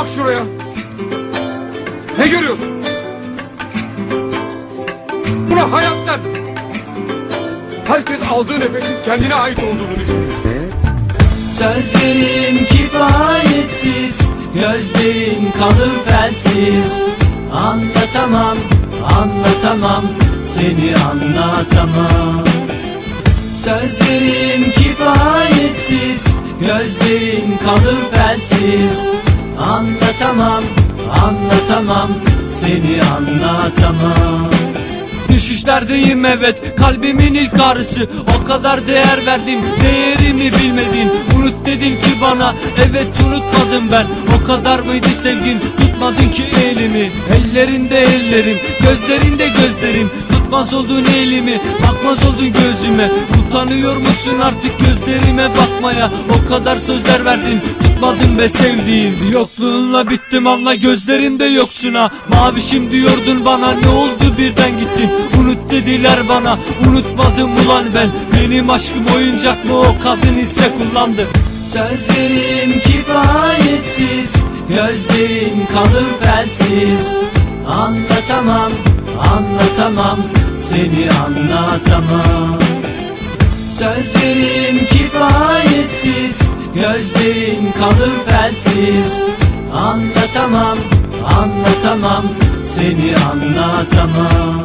Bak şuraya. Ne görüyorsun? Buna hayat der. Herkes aldığı nefesin kendine ait olduğunu düşünüyor. Sözlerim kifayetsiz Gözlerin kalır felsiz Anlatamam, anlatamam Seni anlatamam Sözlerim kifayetsiz Gözlerin kalır felsiz Anlatamam, anlatamam Seni anlatamam. Düşüşlerdeyim evet kalbimin ilk ağrısı. O kadar değer verdim değerimi bilmedin. Unut dedin ki bana evet unutmadım ben. O kadar mıydı sevgin? Tutmadın ki elimi. Ellerinde ellerim gözlerinde gözlerim Tutmaz oldun elimi bakmaz oldun gözüme. Utanıyor musun artık gözlerime bakmaya? O kadar sözler verdin tutmadın be sevdiğim. Yokluğunla bittim anla gözlerimde yoksun ha. Mavişim diyordun bana ne oldu birden gittin? Unut dediler bana unutmadım ulan ben. Benim aşkım oyuncak mı o kadın ise kullandı. Sözlerim kifayetsiz Gözlerin kalır felsiz. Anlatamam anlatamam Seni anlatamam. Sözlerim kifayetsiz Gözlerin kalır felsiz. Anlatamam, anlatamam Seni anlatamam